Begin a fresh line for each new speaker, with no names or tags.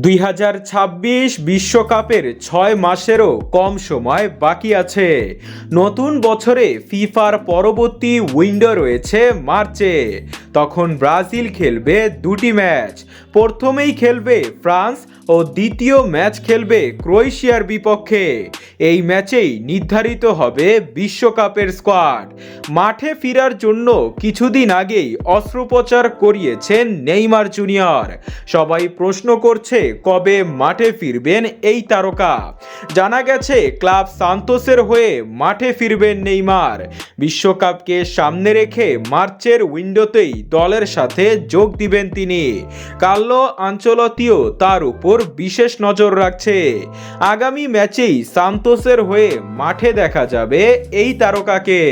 দুই হাজার ছাব্বিশ বিশ্বকাপের ছয় মাসেরও কম সময় বাকি আছে। নতুন বছরে ফিফার পরবর্তী উইন্ডো রয়েছে মার্চে। তখন ব্রাজিল খেলবে দুটি ম্যাচ। প্রথমেই খেলবে ফ্রান্স ও দ্বিতীয় ম্যাচ খেলবে ক্রোয়েশিয়ার বিপক্ষে। এই ম্যাচেই নির্ধারিত হবে বিশ্বকাপের স্কোয়াড। মাঠে ফেরার জন্য কিছুদিন আগেই অস্ত্রোপচার করিয়েছেন নেইমার জুনিয়র। সবাই প্রশ্ন করছে কবে মাঠে ফিরবেন এই তারকা। জানা গেছে, ক্লাব সান্তোসের হয়ে মাঠে ফিরবেন নেইমার। বিশ্বকাপকে সামনে রেখে মার্চের উইন্ডোতেই দলের সাথে যোগ দিবেন তিনি। কার্লো আঞ্চলতিও তার উপর বিশেষ নজর রাখছে। আগামী ম্যাচেই সান্তোসের হয়ে মাঠে দেখা যাবে এই তারকাকে।